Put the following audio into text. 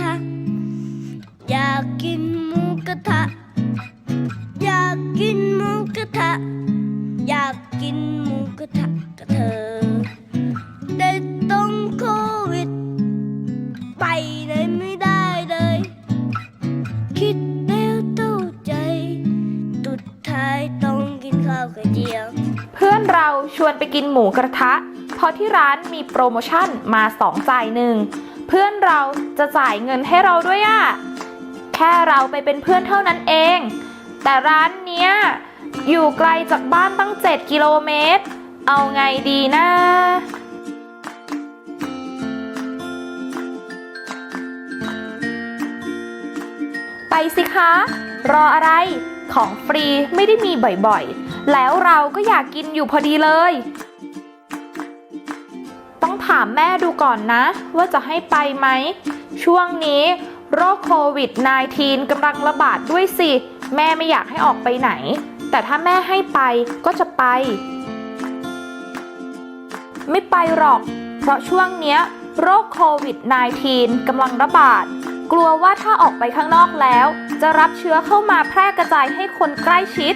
ทะ อยากกินหมูกระทะ อยากกินหมูกระทะ อยากกินหมูกระทะกับเธอแต่ต้องโควิด ไปไหนไม่ได้เลย คิดแล้วตู้ใจ ตุดท้ายต้องกินข้าวกระเจียว เพื่อนเราชวนไปกินหมูกระทะ เพราะที่ร้านมีโปรโมชั่นมาสองจ่ายหนึ่ง เพื่อนเราจะจ่ายเงินให้เราด้วยอะแค่เราไปเป็นเพื่อนเท่านั้นเอง แต่ร้านเนี้ยอยู่ไกลจากบ้านตั้ง 7 กิโลเมตร เอาไงดีนะไปสิคะ รออะไรของฟรีไม่ได้มีบ่อยๆ แล้วเราก็อยากกินอยู่พอดีเลย ถามแม่ดูก่อนนะ ว่าจะให้ไปไหม ช่วงนี้โรคโควิด -19 กำลังระบาดด้วยสิ แม่ไม่อยากให้ออกไปไหน แต่ถ้าแม่ให้ไปก็จะไป ไม่ไปหรอก เพราะช่วงเนี้ยโรคโควิด -19 กำลังระบาด กลัวว่าถ้าออกไปข้างนอกแล้ว จะรับเชื้อเข้ามาแพร่กระจายให้คนใกล้ชิด